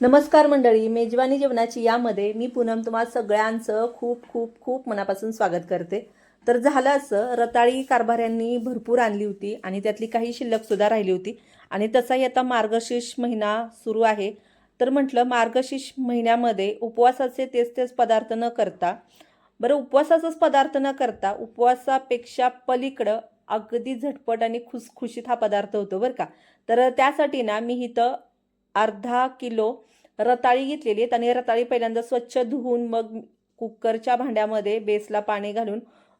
नमस्कार मंडळी मेजवानी जेवणाची यामध्ये मी पूनम तुम्हा सगळ्यांचं खूप खूप खूप मनापासून स्वागत करते. तर झालं असं रताळी कारभाऱ्यांनी भरपूर आणली होती आणि त्यातली काही शिल्लकसुद्धा राहिली होती. आणि तसाही आता मार्गशीर्ष महिना सुरू आहे. तर म्हटलं मार्गशीर्ष महिन्यामध्ये उपवासाचे तेच तेच पदार्थ न करता बरं उपवासाचाच पदार्थ न करता उपवासापेक्षा पलीकडं अगदी झटपट आणि खुसखुशीत हा पदार्थ होतो बरं का. तर त्यासाठी ना मी इथं अर्धा किलो रताळी घेतलेली आहेत. आणि रताळी पहिल्यांदा स्वच्छ धुवून मग कुकरच्या भांड्यामध्ये बेसला पाणी घालून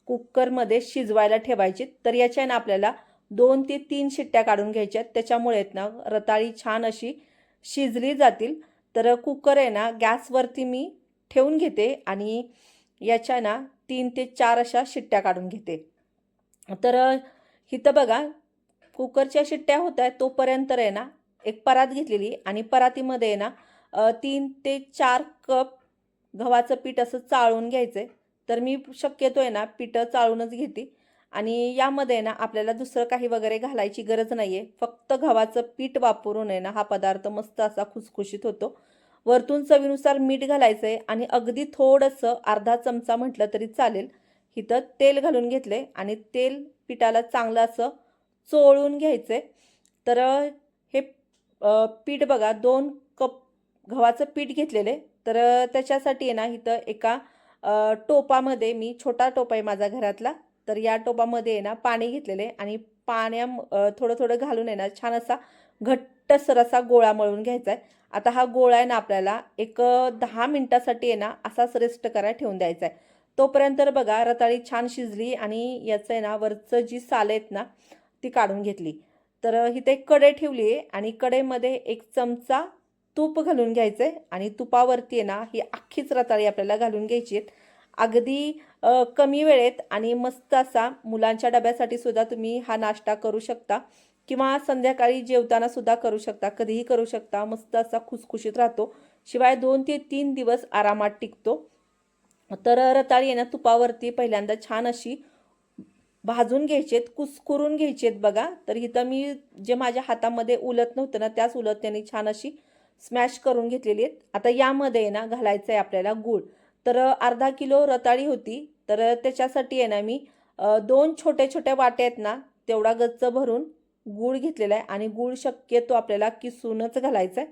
कुकरमध्ये शिजवायला ठेवायची. तर याच्याने आपल्याला दोन ते तीन शिट्ट्या काढून घ्यायच्या आहेत. त्याच्यामुळे आहेत ना रताळी छान अशी शिजली जातील. तर कुकर आहे ना गॅसवरती मी ठेवून घेते आणि याच्या ना तीन ते चार अशा शिट्ट्या काढून घेते. तर इथं बघा कुकरच्या शिट्ट्या होत आहेत तोपर्यंत आहे ना एक परात घेतलेली आणि परातीमध्ये आहे ना तीन ते चार कप गव्हाचं पीठ असं चाळून घ्यायचं. आहे तर मी शक्यतो आहे ना पिठं चाळूनच घेते. आणि यामध्ये आहे ना आपल्याला दुसरं काही वगैरे घालायची गरज नाही आहे फक्त गव्हाचं पीठ वापरून आहे ना हा पदार्थ मस्त असा खुसखुशीत होतो. वरतून चवीनुसार मीठ घालायचं आहे आणि अगदी थोडंसं अर्धा चमचा म्हटलं तरी चालेल. इथं तेल घालून घेतलं आणि तेल पिठाला चांगलं असं चोळून घ्यायचं आहे तर हे पीठ बघा दोन कप गव्हाचं पीठ घेतलेले तर त्याच्यासाठी आहे ना इथं एका टोपामध्ये मी छोटा टोप आहे माझा घरातला तर या टोपामध्ये आहे ना पाणी घेतलेले आणि पाण्या थोडं थोडं घालून आहे ना छान असा घट्टसर असा गोळा मळून घ्यायचा आहे. आता हा गोळा आहे ना आपल्याला एक दहा मिनटासाठी आहे ना असाच रेस्ट करायला ठेवून द्यायचा आहे. तोपर्यंत बघा रताळी छान शिजली आणि याचं आहे ना वरचं जी साल आहेत ना ती काढून घेतली. तर इथे एक कढई ठेवली आहे आणि कढईमध्ये एक चमचा तूप घालून घ्यायचं आहे आणि तुपावरती आहे ना ही अख्खीच रताळी आपल्याला घालून घ्यायची आहेत. अगदी कमी वेळेत आणि मस्त असा मुलांच्या डब्यासाठी सुद्धा तुम्ही हा नाश्ता करू शकता. किंवा संध्याकाळी जेवताना सुद्धा करू शकता. कधीही करू शकता. मस्त असा खुसखुशीत राहतो. शिवाय दोन ते तीन दिवस आरामात टिकतो. तर रताळी आहे ना तुपावरती पहिल्यांदा छान अशी भाजून घ्यायचेत आहेत कुसकुरून घ्यायचेत आहेत बघा. तर इथं मी जे माझ्या हातामध्ये उलत नव्हतं ना त्याच उलटण्याने छान अशी स्मॅश करून घेतलेली आहेत. आता यामध्ये आहे ना घालायचं आहे आपल्याला गूळ. तर अर्धा किलो रताळी होती. तर त्याच्यासाठी आहे ना मी दोन छोट्या छोट्या वाट्या आहेत ना तेवढा गच्च भरून गूळ घेतलेला आहे. आणि गूळ शक्यतो आपल्याला किसूनच घालायचा आहे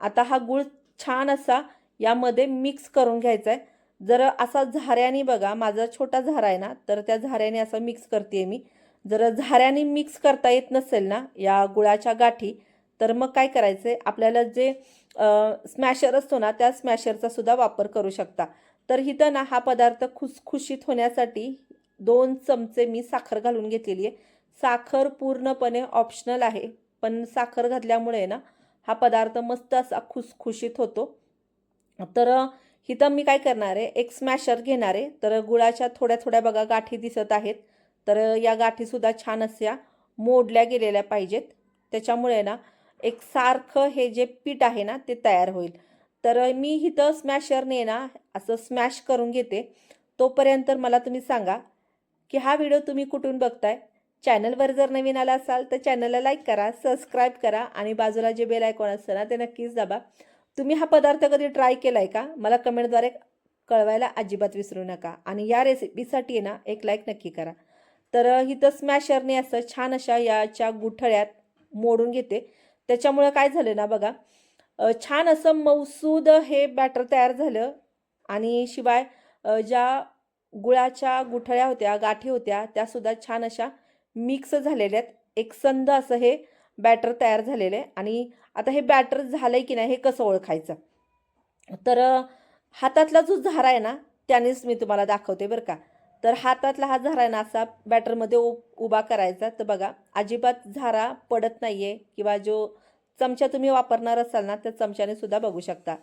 आता हा गूळ छान असा यामध्ये मिक्स करून घ्यायचा आहे जर असा झाऱ्याने बघा माझा छोटा झारा आहे ना तर त्या झाऱ्याने असं मिक्स करते मी. जर झाऱ्याने मिक्स करता येत नसेल ना या गुळाच्या गाठी तर मग काय करायचं आहे आपल्याला जे स्मॅशर असतो ना त्या स्मॅशरचा सुद्धा वापर करू शकता. तर इथं ना हा पदार्थ खुसखुशीत होण्यासाठी दोन चमचे मी साखर घालून घेतलेली आहे. साखर पूर्णपणे ऑप्शनल आहे पण साखर घातल्यामुळे ना हा पदार्थ मस्त असा खुसखुशीत होतो. तर इथं मी काय करणार आहे एक स्मॅशर घेणार आहे. तर गुळाच्या थोड्या थोड्या बघा गाठी दिसत आहेत. तर या गाठीसुद्धा छान अशा मोडल्या गेलेल्या पाहिजेत. त्याच्यामुळे ना एक सारखं हे जे पीठ आहे ना ते तयार होईल. तर मी इथं स्मॅशरने ना असं स्मॅश करून घेते. तोपर्यंत मला तुम्ही सांगा की हा व्हिडिओ तुम्ही कुठून बघताय? चॅनलवर जर नवीन आला असाल तर चॅनलला लाईक करा सबस्क्राईब करा आणि बाजूला जे बेल आयकॉन असतं ना ते नक्कीच दाबा. तुम्ही हा पदार्थ कधी ट्राय केला आहे का? मला कमेंटद्वारे कळवायला अजिबात विसरू नका. आणि या रेसिपीसाठी आहे ना एक लाईक नक्की करा. तर इथं स्मॅशरने असं छान अशा याच्या गुठळ्यात मोडून घेते. त्याच्यामुळं काय झालं ना बघा छान असं मौसूद हे बॅटर तयार झालं. आणि शिवाय ज्या गुळाच्या गुठळ्या होत्या गाठी होत्या त्यासुद्धा छान अशा मिक्स झालेल्या आहेत. एक संद असं हे बॅटर तयार झालेलं आहे. आणि आता हे बॅटर झालं आहे की नाही हे कसं ओळखायचं? तर हातातला जो झारा आहे ना त्यानेच मी तुम्हाला दाखवते बरं का. तर हातातला हा झारा आहे ना असा बॅटरमध्ये उ उभा करायचा. तर बघा अजिबात झारा पडत नाही आहे किंवा जो चमचा तुम्ही वापरणार असाल ना त्या चमच्याने सुद्धा बघू शकता.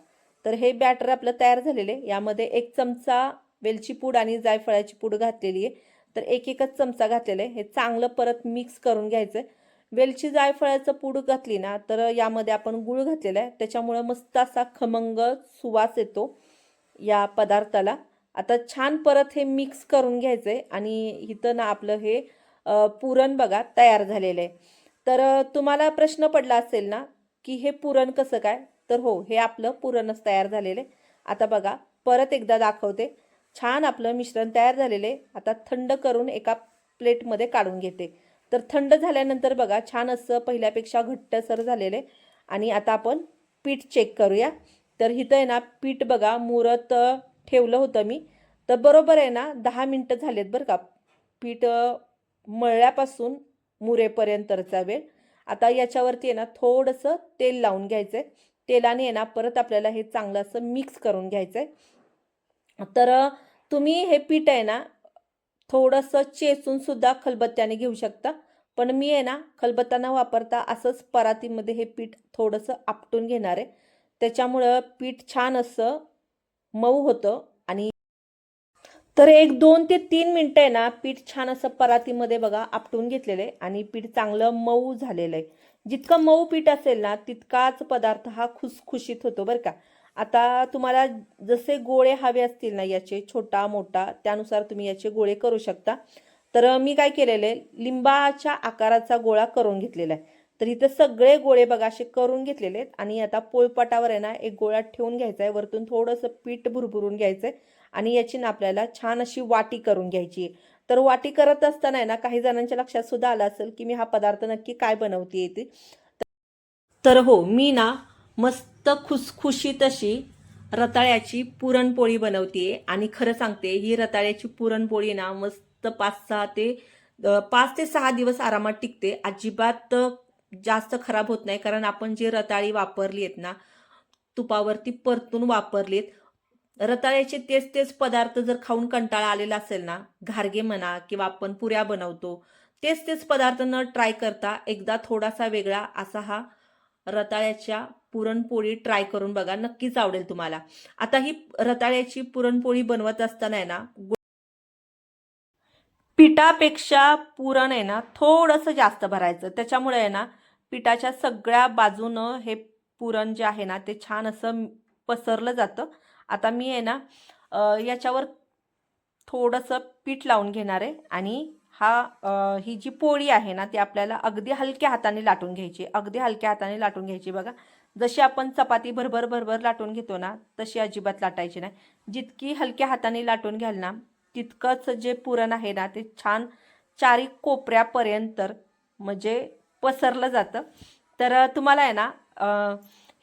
तर हे बॅटर आपलं तयार झालेले यामध्ये एक चमचा वेलची पूड आणि जायफळाची पूड घातलेली आहे. तर एक एकच चमचा घातलेला आहे. हे चांगलं परत मिक्स करून घ्यायचं आहे वेलची जायफळाचं पूड घातली ना तर यामध्ये आपण गूळ घातलेला आहे. त्याच्यामुळं मस्त असा खमंग सुवास येतो या पदार्थाला. आता छान परत हे मिक्स करून घ्यायचं आहे आणि इथं ना आपलं हे पुरण बघा तयार झालेलं आहे. तर तुम्हाला प्रश्न पडला असेल ना की हे पुरण कसं काय? तर हो हे आपलं पुरणच तयार झालेलं आहे. आता बघा परत एकदा दाखवते. छान आपलं मिश्रण तयार झालेलं आहे. आता थंड करून एका प्लेटमध्ये काढून घेते. तर थंड झाल्यानंतर बघा छान असं पहिल्यापेक्षा घट्टसर झालेलं. आहे आणि आता आपण पीठ चेक करूया. तर इथं आहे ना पीठ बघा मुरत ठेवलं होतं मी. तर बरोबर आहे ना दहा मिनटं झालेत बरं का. पीठ मळल्यापासून मुरेपर्यंतचा वेळ. आता याच्यावरती आहे ना थोडंसं तेल लावून घ्यायचं आहे तेलाने आहे ना परत आपल्याला हे चांगलं असं मिक्स करून घ्यायचं आहे तर तुम्ही हे पीठ आहे ना थोडंसं चेचून सुद्धा खलबत्त्याने घेऊ शकता. पण मी आहे ना खलबत्ता न वापरता असंच परातीमध्ये हे पीठ थोडंसं आपटून घेणार आहे. त्याच्यामुळं पीठ छान असं मऊ होतं आणि तर एक दोन ते तीन मिनटं आहे ना पीठ छान असं परातीमध्ये बघा आपटून घेतलेलं आहे आणि पीठ चांगलं मऊ झालेलं आहे. जितकं मऊ पीठ असेल ना तितकाच पदार्थ हा खुसखुशीत होतो बरं का. आता तुम्हाला जसे गोळे हवे असतील ना याचे छोटा मोठा त्यानुसार तुम्ही याचे गोळे करू शकता. तर मी काय केलेलं आहे लिंबाच्या आकाराचा गोळा करून घेतलेला आहे. तर इथं सगळे गोळे बघा असे करून घेतलेले आहेत आणि आता पोळपाटावर आहे ना एक गोळा ठेवून घ्यायचा आहे. वरतून थोडंसं पीठ भुरभुरून घ्यायचं आहे आणि याची ना आपल्याला छान अशी वाटी करून घ्यायची आहे. तर वाटी करत असताना आहे ना काही जणांच्या लक्षात सुद्धा आलं असेल की मी हा पदार्थ नक्की काय बनवते येते तर हो मी ना मस्त खुसखुशीत अशी रताळ्याची पुरणपोळी बनवते आणि खरं सांगते ही रताळ्याची पुरणपोळी ना मस्त पाच सहा ते पाच ते सहा दिवस आरामात टिकते. अजिबात जास्त खराब होत नाही. कारण आपण जी रताळी वापरली आहेत ना तुपावरती परतून वापरलीत रताळ्याचे तेच तेच पदार्थ जर खाऊन कंटाळा आलेला असेल ना घारगे म्हणा किंवा आपण पुऱ्या बनवतो तेच तेच पदार्थ न ट्राय करता एकदा थोडासा वेगळा असा हा रताळ्याच्या पुरणपोळी ट्राय करून बघा नक्कीच आवडेल तुम्हाला. आता ही रताळ्याची पुरणपोळी बनवत असताना आहे ना पिठापेक्षा पुरण आहे ना थोडंसं जास्त भरायचं. त्याच्यामुळे आहे ना पिठाच्या सगळ्या बाजूनं हे पुरण जे आहे ना ते छान असं पसरलं जातं. आता मी आहे ना याच्यावर थोडंसं पीठ लावून घेणार आहे आणि हा ही जी पोळी आहे ना ती आपल्याला अगदी हलक्या हाताने लाटून घ्यायची. अगदी हलक्या हाताने लाटून घ्यायची बघा. जशी आपण चपाती भरभर भरभर लाटून घेतो ना तशी अजिबात लाटायची नाही. जितकी हलक्या हाताने लाटून घ्याल ना तितकंच जे पुरण आहे ना ते छान चारी कोपऱ्यापर्यंत म्हणजे पसरलं जातं. तर तुम्हाला आहे ना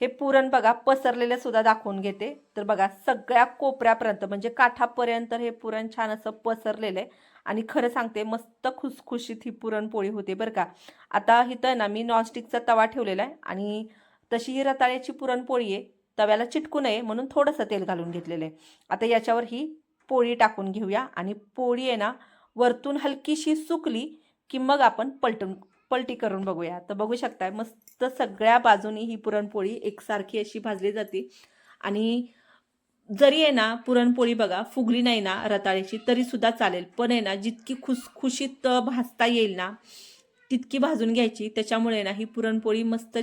हे पुरण बघा पसरलेलं सुद्धा दाखवून घेते. तर बघा सगळ्या कोपऱ्यापर्यंत म्हणजे काठापर्यंत हे पुरण छान असं पसरलेलं आहे. आणि खरं सांगते मस्त खुसखुशीत ही पुरणपोळी होते बरं का. आता इथं आहे ना मी नॉनस्टिकचा तवा ठेवलेला आहे आणि तशी ही रताळ्याची पुरणपोळी आहे तव्याला चिटकू नये म्हणून थोडंसं तेल घालून घेतलेलं आहे. आता याच्यावर ही पोळी टाकून घेऊया आणि पोळी आहे ना वरतून हलकीशी सुकली की मग आपण पलटून पलटी करून बघूया. तर बघू शकताय मस्त सगळ्या बाजूनी ही पुरणपोळी एकसारखी अशी भाजली जाते आणि जरी आहे ना पुरणपोळी बघा फुगली नाही ना रताळ्याची तरी सुद्धा चालेल. पण आहे ना जितकी खुसखुशीत खुशीत भाजता येईल ना तितकी भाजून घ्यायची. त्याच्यामुळे ना ही पुरणपोळी मस्त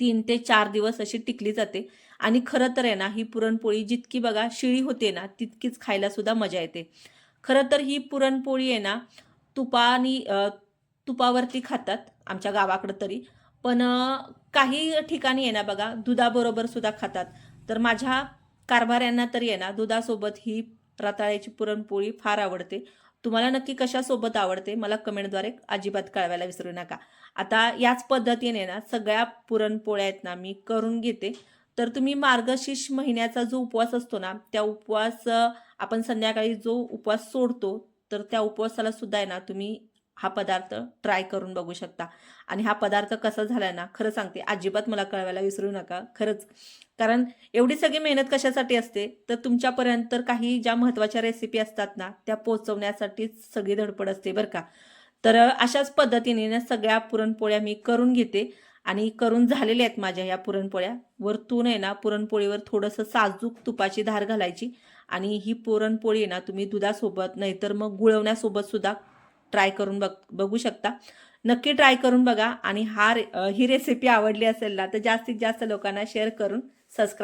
तीन ते चार दिवस अशी टिकली जाते. आणि खरं तर आहे ना ही पुरणपोळी जितकी बघा शिळी होते ना तितकीच खायला सुद्धा मजा येते. खरं तर ही पुरणपोळी आहे ना तुपानी तुपावरती खातात आमच्या गावाकडं तरी. पण काही ठिकाणी आहे ना बघा दुधाबरोबर सुद्धा खातात. तर माझ्या कारभाऱ्यांना तर येणार ना दुधासोबत ही रताळ्याची पुरणपोळी फार आवडते. तुम्हाला नक्की कशासोबत आवडते मला कमेंटद्वारे अजिबात कळवायला विसरू नका. आता याच पद्धतीने ना सगळ्या पुरणपोळ्या आहेत ना मी करून घेते. तर तुम्ही मार्गशीर्ष महिन्याचा जो उपवास असतो ना त्या उपवास आपण संध्याकाळी जो उपवास सोडतो तर त्या उपवासाला सुद्धा आहे ना तुम्ही हा पदार्थ ट्राय करून बघू शकता. आणि हा पदार्थ कसा झाला ना खरं सांगते अजिबात मला कळवायला विसरू नका खरंच. कारण एवढी सगळी मेहनत कशासाठी असते? तर तुमच्यापर्यंत तर काही ज्या महत्त्वाच्या रेसिपी असतात ना त्या पोचवण्यासाठीच सगळी धडपड असते बरं का. तर अशाच पद्धतीने ना सगळ्या पुरणपोळ्या मी करून घेते आणि करून झालेल्या आहेत माझ्या ह्या पुरणपोळ्या. वरतून आहे ना पुरणपोळीवर थोडंसं साजूक तुपाची धार घालायची आणि ही पुरणपोळी आहे ना तुम्ही दुधासोबत नाहीतर मग गुळवण्यासोबत सुद्धा ट्राय करून बघ बघू शकता. नक्की ट्राय करून बघा आणि हा ही रेसिपी आवडली असेल ना तर जास्तीत जास्त लोकांना शेअर करून सबस्क्राईब